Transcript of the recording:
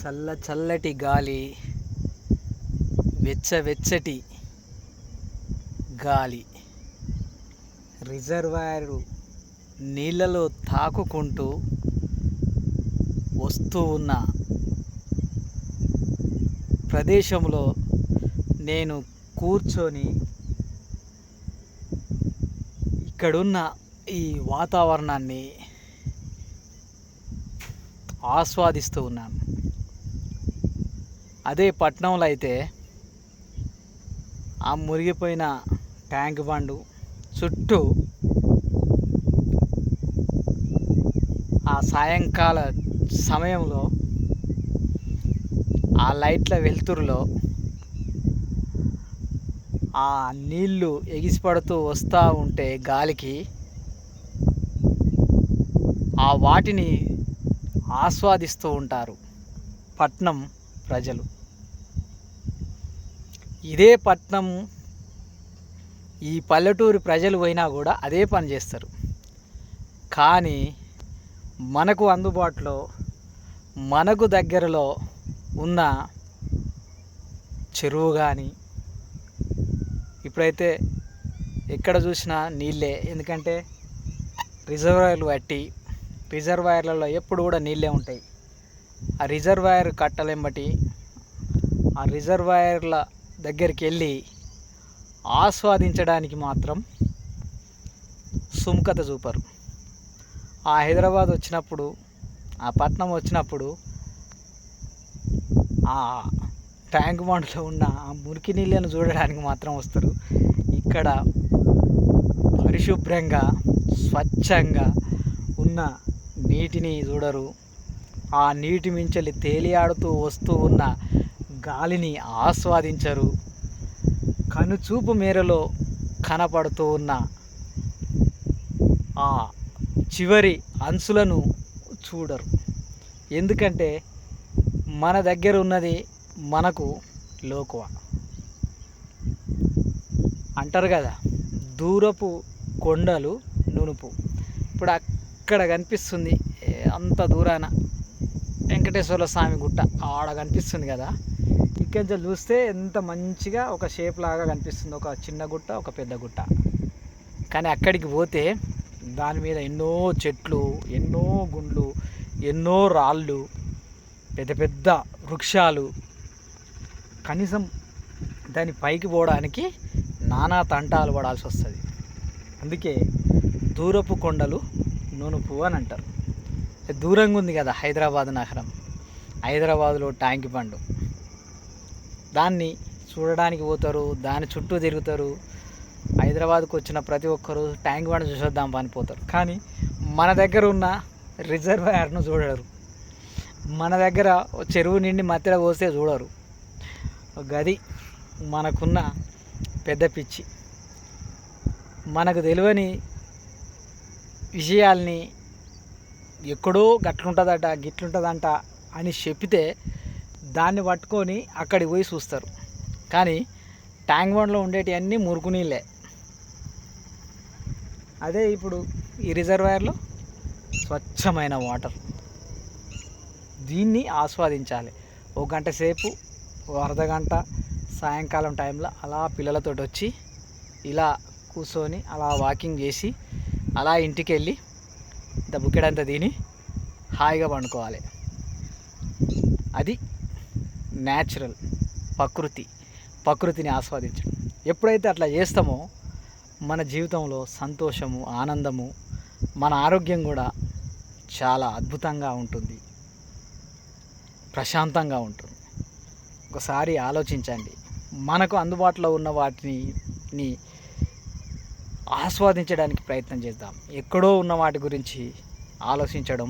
చల్ల చల్లటి గాలి వెచ్చవెచ్చటి గాలి. రిజర్వాయరు నీళ్ళలో తాకుకుంటూ వస్తూ ఉన్న ప్రదేశంలో నేను కూర్చొని ఇక్కడున్న ఈ వాతావరణాన్ని ఆస్వాదిస్తూ ఉన్నాను. అదే పట్నంలో అయితే ఆ మురిగిపోయిన ట్యాంక్ బండు చుట్టూ ఆ సాయంకాల సమయంలో ఆ లైట్ల వెలుతురులో ఆ నీళ్ళు ఎగిసిపడుతూ వస్తూ ఉంటే గాలికి ఆ వాటిని ఆస్వాదిస్తూ ఉంటారు పట్నం ప్రజలు. ఇదే పట్నం ఈ పల్లెటూరు ప్రజలు పోయినా కూడా అదే పని చేస్తారు. కానీ మనకు అందుబాటులో మనకు దగ్గరలో ఉన్న చెరువు కానీ ఇప్పుడైతే ఎక్కడ చూసినా నీళ్ళే. ఎందుకంటే రిజర్వాయర్లు బట్టి రిజర్వాయర్లలో ఎప్పుడు కూడా నీళ్ళే ఉంటాయి. ఆ రిజర్వాయర్ కట్టలేంబటి ఆ రిజర్వాయర్ల దగ్గరికి వెళ్ళి ఆస్వాదించడానికి మాత్రం సుముఖత చూపరు. ఆ హైదరాబాద్ వచ్చినప్పుడు ఆ పట్నం వచ్చినప్పుడు ఆ ట్యాంక్ బండ్లో ఉన్న ఆ మురికి నీళ్ళను చూడడానికి మాత్రం వస్తారు. ఇక్కడ పరిశుభ్రంగా స్వచ్ఛంగా ఉన్న నీటిని చూడరు. ఆ నీటి మించలి తేలియాడుతూ వస్తూ ఉన్న గాలిని ఆస్వాదించరు. కనుచూపు మేరలో కనపడుతూ ఉన్న ఆ చివరి అంచులను చూడరు. ఎందుకంటే మన దగ్గర ఉన్నది మనకు లోకువ. అంటారు కదా దూరపు కొండలు నునుపు. ఇప్పుడు అక్కడ కనిపిస్తుంది అంత దూరాన వెంకటేశ్వర స్వామి గుట్ట ఆడ కనిపిస్తుంది కదా. ఇక్కడి నుంచి చూస్తే ఎంత మంచిగా ఒక షేప్ లాగా కనిపిస్తుంది. ఒక చిన్న గుట్ట ఒక పెద్ద గుట్ట. కానీ అక్కడికి పోతే దాని మీద ఎన్నో చెట్లు ఎన్నో గుండ్లు ఎన్నో రాళ్ళు పెద్ద పెద్ద వృక్షాలు. కనీసం దాని పైకి పోవడానికి నానా తంటాలు పడాల్సి వస్తుంది. అందుకే దూరపు కొండలు నునుపు అని అంటారు. దూరంగా ఉంది కదా హైదరాబాద్ నగరం. హైదరాబాద్లో ట్యాంక్ బండు. దాన్ని చూడడానికి పోతారు దాని చుట్టూ తిరుగుతారు. హైదరాబాద్కు వచ్చిన ప్రతి ఒక్కరు ట్యాంక్ బండ్ చూసేద్దాం పనిపోతారు కానీ మన దగ్గర ఉన్న రిజర్వాయర్ను చూడరు. మన దగ్గర చెరువు నిండి మధ్యలో పోస్తే చూడరు. గది మనకున్న పెద్ద పిచ్చి. మనకు తెలియని విషయాల్ని ఎక్కడో గట్లుంటుందట గిట్లుంటుందంట అని చెప్పితే దాన్ని పట్టుకొని అక్కడికి పోయి చూస్తారు. కానీ ట్యాంక్ బండ్లో ఉండేటివన్నీ మురుకు నీళ్ళే. అదే ఇప్పుడు ఈ రిజర్వాయర్లో స్వచ్ఛమైన వాటర్. దీన్ని ఆస్వాదించాలి. ఒక గంట సేపు అర్ధ గంట సాయంకాలం టైంలో అలా పిల్లలతో వచ్చి ఇలా కూర్చొని అలా వాకింగ్ చేసి అలా ఇంటికి వెళ్ళి ఇంత బుక్కెడంతా తిని హాయిగా పండుకోవాలి. అది న్యాచురల్ ప్రకృతి ప్రకృతిని ఆస్వాదించడం. ఎప్పుడైతే అట్లా చేస్తామో మన జీవితంలో సంతోషము ఆనందము మన ఆరోగ్యం కూడా చాలా అద్భుతంగా ఉంటుంది. ప్రశాంతంగా ఉంటుంది. ఒకసారి ఆలోచించండి. మనకు అందుబాటులో ఉన్న వాటిని ఆస్వాదించడానికి ప్రయత్నం చేద్దాం. ఎక్కడో ఉన్న వాటి గురించి ఆలోచించడం